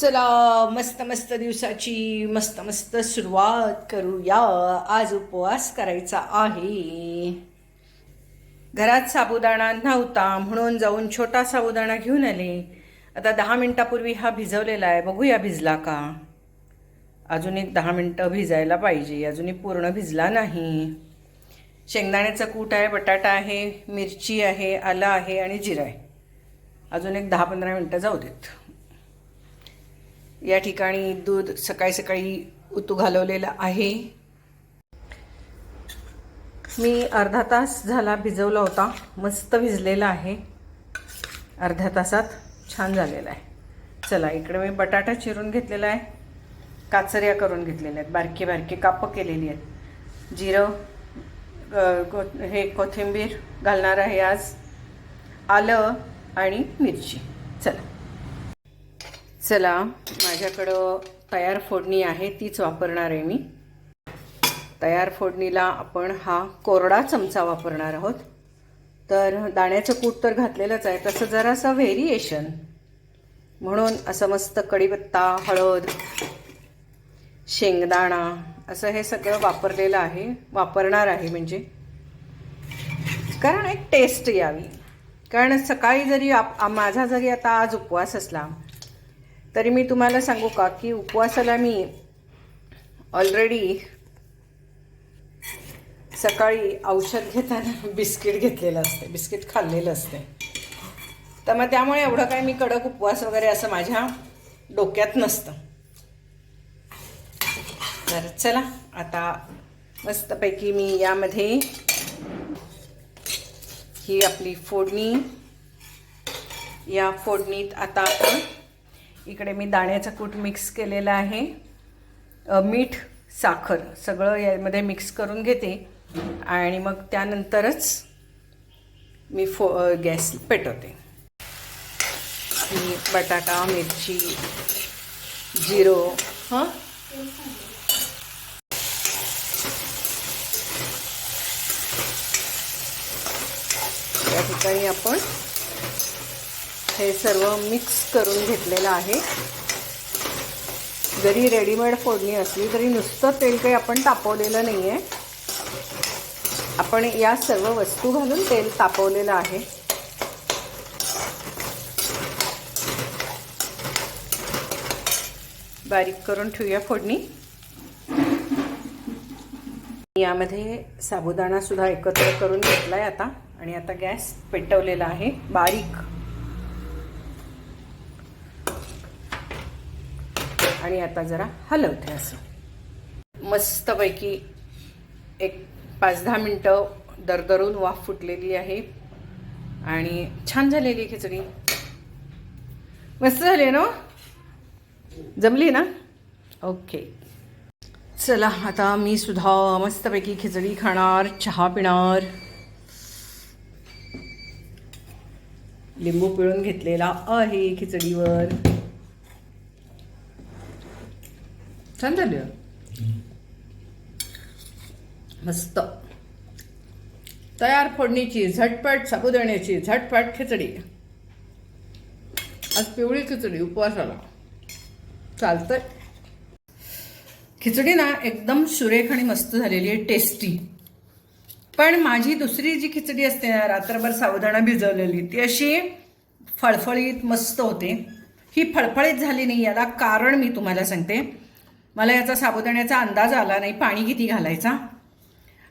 चला मस्त मस्त दिवसाची मस्त मस्त सुरुवात करूया. आज उपवास करायचा आहे. घरात साबुदाणा नव्हता म्हणून जाऊन छोटा साबुदाणा घेऊन आले. आता दहा मिनिटापूर्वी हा भिजवलेला आहे. बघूया भिजला का? अजून एक दहा मिनटं भिजायला पाहिजे. अजूनही पूर्ण भिजला नाही. शेंगदाण्याचं कूट आहे बटाटा आहे मिरची आहे आलं आहे आणि जिरं आहे. अजून एक दहा पंधरा मिनटं जाऊ देत. या ठिकाणी दूध सकाळी सकाळी उतू घालवलेलं आहे. मी अर्धा तास झाला भिजवला होता. मस्त भिजलेला आहे. अर्ध्या तासात छान झालेला आहे. चला इकडे मी बटाटा चिरून घेतलेला आहे. काचऱ्या करून घेतलेल्या आहेत. बारके बारके कापं केलेली आहेत. जिरं को- हे कोथिंबीर घालणार आहे आज. आलं आणि मिरची. चला. चला माझ्याकडं तयार फोडणी आहे तीच वापरणार आहे मी. तयार फोडणीला आपण हा कोरडा चमचा वापरणार आहोत. तर दाण्याचं कूट तर घातलेलंच आहे तसं जरासं व्हेरिएशन म्हणून असं मस्त कढीपत्ता हळद शेंगदाणा असं हे सगळं वापरलेलं आहे वापरणार आहे म्हणजे. कारण एक टेस्ट यावी. कारण सकाळी जरी आप माझा जरी आता आज उपवास असला तरी मी तुम्हाला सांगू का की उपवासाला मी ऑलरेडी सकाळी औषध घेताना बिस्किट घेतलेलं असते बिस्किट खाल्लेलं असते. तर मग त्यामुळे एवढं काय मी कडक उपवास वगैरे असं माझ्या डोक्यात नसतं. तर चला आता मस्तपैकी मी यामध्ये ही आपली फोडणी या फोडणीत आता आपण इकडे मी दाण्याचं कूट मिक्स केलेलं आहे. मीठ साखर सगळं यामध्ये मिक्स करून घेते. आणि मग त्यानंतरच मी फो गॅस पेटवते. बटाटा मिरची जिरो हां? या ठिकाणी आपण हे सर्व मिक्स करून घेतलेलं आहे. जरी रेडीमेड फोडणी असली तरी नुसतं तेल काही आपण तापवलेलं नाही आहे आपण या सर्व वस्तू घालून तेल तापवलेलं आहे. बारीक करून ठेवूया फोडणी. यामध्ये साबुदाणासुद्धा एकत्र करून घेतला आहे आता. आणि आता गॅस पेटवलेला आहे. बारीक. आणि आता जरा हलवते असं. मस्तपैकी एक पाच दहा मिनटं दरदरून वाफ फुटलेली आहे. आणि छान झालेली खिचडी. मस्त झाली ना? जमली ना? ओके. चला आता मी सुद्धा मस्तपैकी खिचडी खाणार चहा पिणार. लिंबू पिळून घेतलेला आहे खिचडीवर. छान मस्त. तयार फोडणीची झटपट साबुदाण्याची झटपट खिचडी. आज पिवळी खिचडी उपवासाला. चालतंय. खिचडी ना एकदम सुरेख आणि मस्त झालेली आहे टेस्टी पण माझी दुसरी जी खिचडी असते ना रात्रभर सावधाना भिजवलेली ती अशी फळफळीत मस्त होते. ही फळफळीत झाली नाही याला कारण मी तुम्हाला सांगते. मला याचा साबुदाण्याचा अंदाज आला नाही. पाणी किती घालायचा?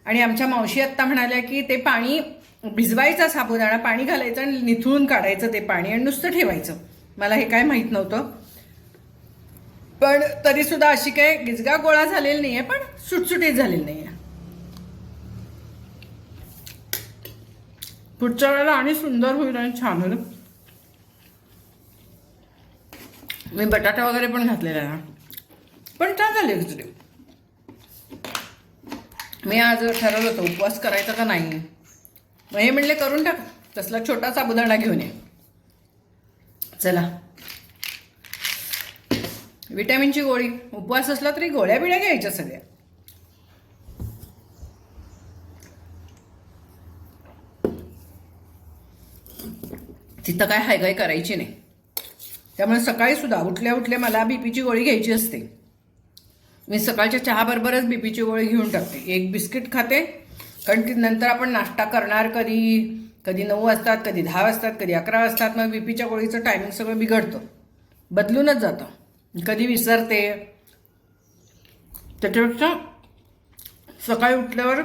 आणि आमच्या मावशी आत्ता म्हणाल्या की ते पाणी भिजवायचा साबुदाणा पाणी घालायचं आणि निथळून काढायचं ते पाणी आणि नुसतं ठेवायचं. मला हे काय माहीत नव्हतं. पण तरीसुद्धा अशी काही गिजगा गोळा झालेली नाही आहे पण सुटसुटीत झालेली नाही आहे पुढच्या वेळेला आणि सुंदर होईल आणि छान होईल. मी बटाटा वगैरे पण घातलेला आहे. पण छान झाले खिचडी मी आज ठरवलं होतं उपवास करायचा का नाही? मग हे म्हणले करून टाक. तसला छोटा साबुदाणा घेऊन ये. चला. विटॅमिनची गोळी. उपवास असला तरी गोळ्या बिळ्या घ्यायच्या सगळ्या. तिथं काय हायगाय करायची नाही. त्यामुळे सकाळी सुद्धा उठल्या उठल्या मला बीपीची गोळी घ्यायची असते. मी सकाळच्या चहाबरोबरच बीपीची गोळी घेऊन टाकते. एक बिस्किट खाते कारण की नंतर आपण नाश्ता करणार कधी कधी नऊ वाजतात कधी दहा वाजतात कधी अकरा वाजतात मग बीपीच्या गोळीचं टायमिंग सगळं बिघडतं. बदलूनच जातं. कधी विसरते. त्याच्यापेक्षा सकाळी उठल्यावर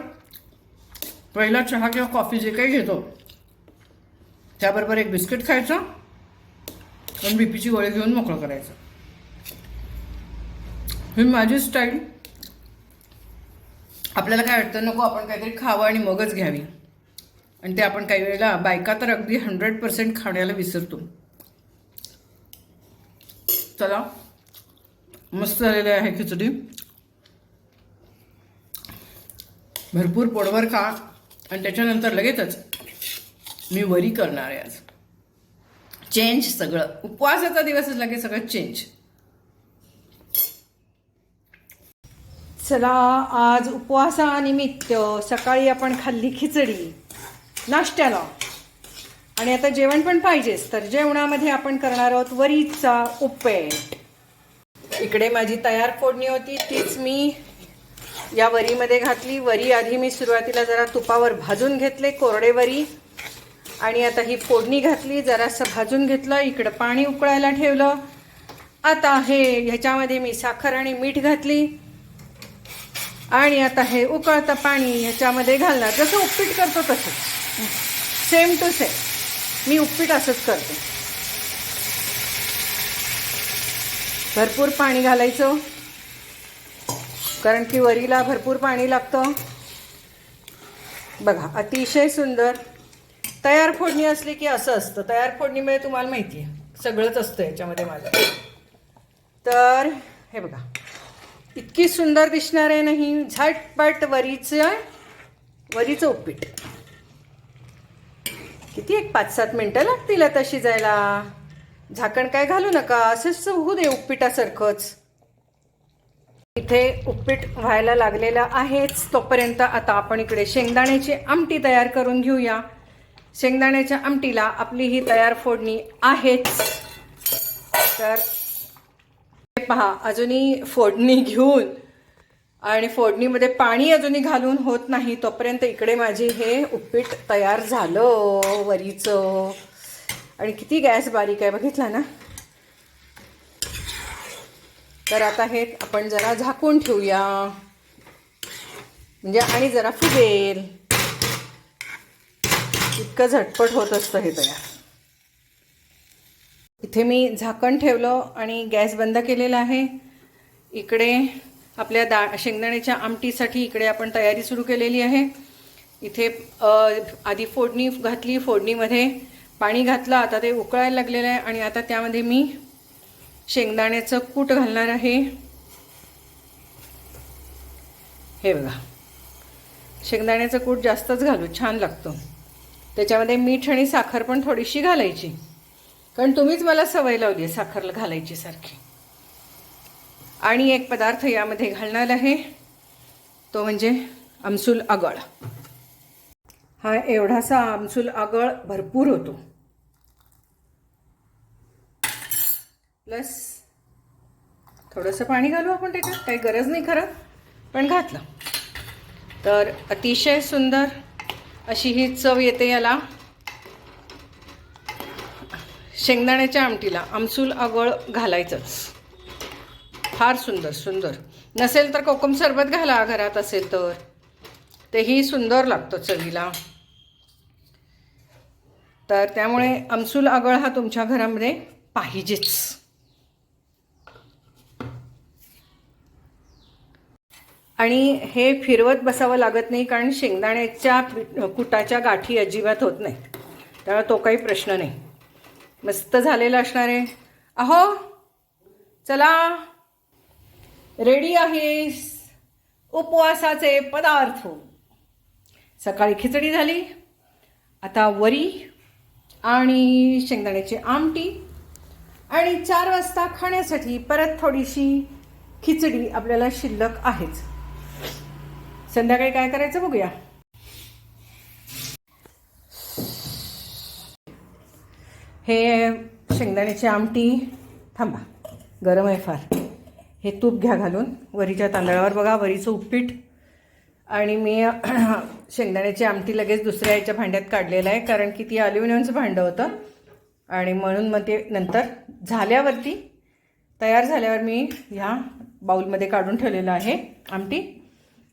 पहिला चहा किंवा कॉफी जे काही घेतो त्याबरोबर एक बिस्किट खायचं आणि बीपीची गोळी घेऊन मोकळं करायचं. ही माझी स्टाईल आपल्याला काय वाटतं? नको आपण काहीतरी खावं आणि मगच घ्यावी. आणि ते आपण काही वेळेला बायका तर अगदी हंड्रेड पर्सेंट खाण्याला विसरतो. चला. मस्त झालेली आहे खिचडी. भरपूर पोटभर खा. आणि त्याच्यानंतर लगेचच मी वरी करणार आहे आज. चेंज सगळं. उपवासाचा दिवसच लगेच सगळं चेंज चला आज उपवासानिमित्त सकाळी आपण खाल्ली खिचडी. नाश्त्याला. आणि आता जेवण पण पाहिजेच तर जेवणामध्ये आपण करणार आहोत वरीचा उपेट. इकडे माझी तयार फोडणी होती तीच मी या वरीमध्ये घातली. वरी आधी मी सुरुवातीला जरा तुपावर भाजून घेतले कोरडे वरी. आणि आता ही फोडणी घातली जरासं भाजून घेतलं इकडं पाणी उकळायला ठेवलं. आता हे ह्याच्यामध्ये मी साखर आणि मीठ घातली. आणि आता हे उकळतं पाणी ह्याच्यामध्ये घालणार. जसं उपीट करतो तसंच सेम टू सेम मी उपीट असंच करते. भरपूर पाणी घालायचं. कारण की वरीला भरपूर पाणी लागतं. बघा अतिशय सुंदर. तयार फोडणी असली की असं असतं. तयार फोडणीमुळे तुम्हाला माहिती आहे सगळंच असतं याच्यामध्ये माझं. तर हे बघा. इतकी सुंदर दिसणार आहे नाही झटपट वरीचं वरीचं उपीट. किती एक पाच सात मिनटं लागतील आता शिजायला. झाकण काय घालू नका. असंच होऊ दे उपीटासारखंच. इथे उपपीट व्हायला लागलेलं आहेच. तोपर्यंत आता आपण इकडे शेंगदाण्याची आमटी तयार करून घेऊया. शेंगदाण्याच्या आमटीला आपली ही तयार फोडणी आहेच. तर पहा अजूनही फोडणी घेऊन आणि फोडणीमध्ये पाणी अजूनही घालून होत नाही तोपर्यंत इकडे माझे हे उपीट तयार झालं वरीचं. आणि किती गॅस बारीक आहे बघितला ना? तर आता हे आपण जरा झाकून ठेवूया. म्हणजे आणि जरा फुगेल. इतकं झटपट होत असतं हे तयार. इथे मी झाकण ठेवलं आणि गॅस बंद केलेला आहे. इकडे आपल्या दा शेंगदाण्याच्या आमटीसाठी इकडे आपण तयारी सुरू केलेली आहे. इथे आधी फोडणी घातली फोडणीमध्ये पाणी घातलं आता ते उकळायला लागलेलं आहे आणि आता त्यामध्ये मी शेंगदाण्याचं कूट घालणार आहे. हे बघा. शेंगदाण्याचं कूट जास्तच घालू छान लागतं. त्याच्यामध्ये मीठ आणि साखर पण थोडीशी घालायची. कारण तुम्हीच मला सवय लावली आहे साखर घालायची सारखी. आणि एक पदार्थ यामध्ये घालणार आहे तो म्हणजे आमसूल आगळ. हा एवढासा आमसूल आगळ भरपूर होतो. प्लस थोडंसं पाणी घालू आपण त्याच्यात काही गरज नाही खरं पण घातलं. तर अतिशय सुंदर अशी ही चव येते याला. शेंगदाण्याच्या आमटीला आमसूल आगळ घालायचंच फार सुंदर सुंदर. नसेल तर कोकम सरबत घाला घरात असेल तर. तेही सुंदर लागतं चवीला. तर त्यामुळे आमसूल आगळ हा तुमच्या घरामध्ये पाहिजेच. आणि हे फिरवत बसावं लागत नाही कारण शेंगदाण्याच्या कुटाच्या गाठी अजिबात होत नाही. त्यामुळे तो काही प्रश्न नाही. मस्त झालेलं असणार आहे. अहो चला. रेडी आहे उपवासाचे पदार्थ. सकाळी खिचडी झाली. आता वरी आणि शेंगदाण्याची आमटी आणि चार वाजता खाण्यासाठी परत थोडीशी खिचडी आपल्याला शिल्लक आहेच. संध्याकाळी काय करायचं बघूया. हे शेंगदाण्याची आमटी थांबा गरम आहे फार. हे तूप घ्या घालून वरीच्या तांदळावर बघा वरीचं उपीट. आणि मी शेंगदाण्याची आमटी लगेच दुसऱ्या याच्या भांड्यात काढलेलं आहे कारण की ती अल्युमिनियमचं भांडं होतं. आणि म्हणून मग ते नंतर झाल्यावरती तयार झाल्यावर मी ह्या बाऊलमध्ये काढून ठेवलेलं आहे आमटी.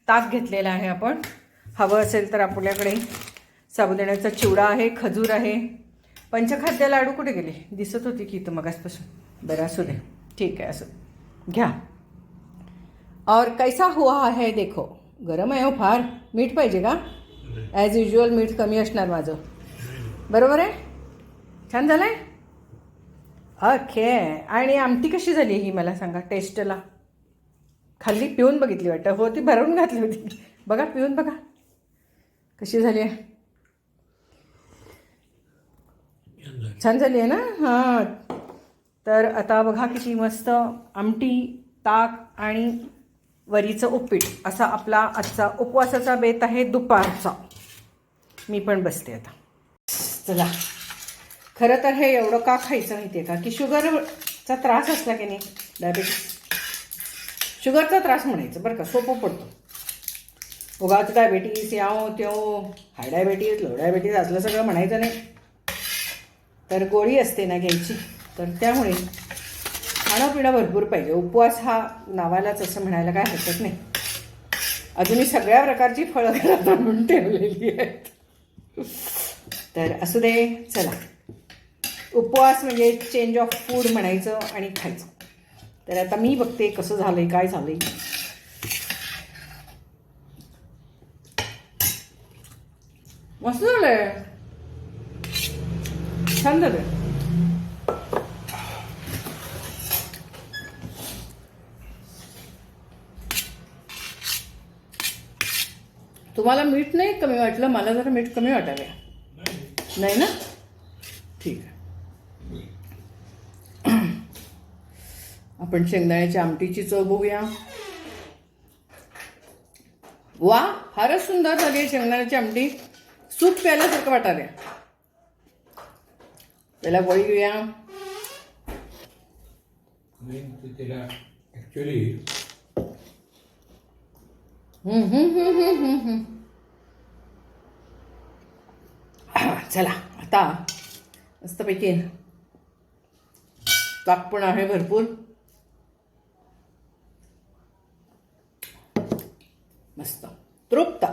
ताक घेतलेला आहे आपण. हवं असेल तर आपल्याकडे साबुदाण्याचा चिवडा आहे खजूर आहे पंचखाद्य लाडू कुठे गेले? दिसत होती की इथं मगासपासून. बरं असू दे. ठीक आहे असू. घ्या. और कैसा हुआ है देखो. गरम आहे हो फार. मीठ पाहिजे का? ॲज युजुअल मीठ कमी असणार माझं. बरोबर आहे? छान झालं आहे ओके आणि आमटी कशी झाली ही मला सांगा टेस्टला? खाल्ली? पिऊन बघितली वाटतं. हो ती भरवून घातली होती. बघा पिऊन बघा. कशी झाली आहे? छान झाली आहे ना? हां. तर आता बघा किती मस्त आमटी ताक आणि वरीचं उपीट. असा आपला आजचा उपवासाचा बेत आहे दुपारचा. मी पण बसते आता. चला. खरं तर हे एवढं का खायचं माहिती आहे का? की शुगरचा त्रास असला की नाही? डायबेटीस शुगरचा त्रास म्हणायचं बरं का? सोपं पडतो. उगाच डायबेटीस याव त्यो. हाय डायबेटीस लो डायबेटीस असलं सगळं म्हणायचं नाही. तर गोळी असते ना घ्यायची. तर त्यामुळे खाणंपिणं भरपूर पाहिजे. उपवास हा नावालाच असं म्हणायला काय हरकत नाही. अजूनही सगळ्या प्रकारची फळं घरात आणून ठेवलेली आहेत. तर असू दे चला. उपवास म्हणजे चेंज ऑफ फूड म्हणायचं आणि खायचं. तर आता मी बघते कसं झालंय काय झालंय. मस्त झालंय. छान झालंय तुम्हाला मीठ नाही कमी वाटलं मला जरा मीठ कमी वाटावे. नाही ना? ठीक आहे. आपण शेंगदाण्याच्या आमटीची चव बघूया. वा फारच सुंदर झाली शेंगदाण्याची आमटी. सूप प्यायल्यासारखं वाटायला त्याला ते त्याला ॲक्च्युली. हा, चला आता मस्तपैकी ताक पण आहे भरपूर मस्त तृप्त